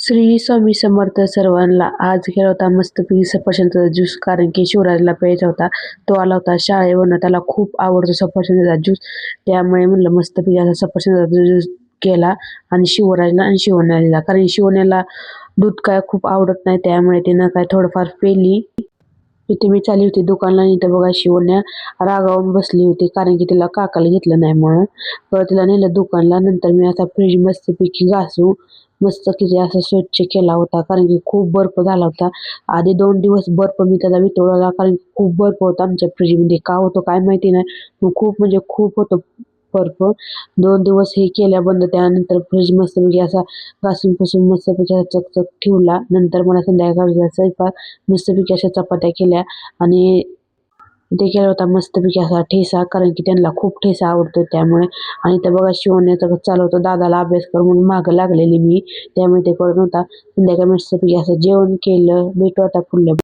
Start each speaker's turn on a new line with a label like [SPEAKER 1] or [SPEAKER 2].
[SPEAKER 1] श्री स्वामी समर्थ सर्वांना आज गेला होता मस्तपैकी सफरचंदाचा ज्यूस कारण की शिवराजला प्यायचा होता तो आला होता शाळेवरनं. त्याला खूप आवडतो सफरचंदाचा ज्यूस त्यामुळे म्हणलं मस्तपैकी असा सफरचंदाचा ज्यूस केला आणि शिवराजला आणि शिवण्याला. कारण शिवण्याला दूध काय खूप आवडत नाही त्यामुळे तिनं काय थोडंफार पेली इथे मी चालली होती दुकानला आणि इथं बघा शिवण्या रागावून बसली होती कारण की तिला काकाला घेतलं नाही म्हणून. परत तिला नेलं दुकानला नंतर मी आता फ्रीज मस्तपैकी घासू मस्त किती असं स्वच्छ केला होता कारण की खूप बर्फ झाला होता. आधी दोन दिवस बर्फ मी त्याला वितळवला कारण की खूप बर्फ होता आमच्या फ्रीजमध्ये का होतं काय माहिती नाही. खूप म्हणजे खूप होतं. बर्फ दोन दिवस हे केल्या बंद त्यानंतर फ्रीज मस्तपैकी असा घासून पुसून मस्तपैकी असा चकचक ठेवला. नंतर मला संध्याकाळचा स्वयंपाक मस्तपैकी अशा चपात्या केल्या. आणि ते केला होता मस्तपैकी असा ठेसा कारण की त्यांना खूप ठेसा आवडतो त्यामुळे. आणि ते बघा शिवण्याचं चालू होतं. दादाला अभ्यास कर म्हणून मागं लागलेली मी. त्यामुळे ते करत नव्हता. संध्याकाळी मस्तपैकी असं जेवण केलं भेटू आता पुढल्या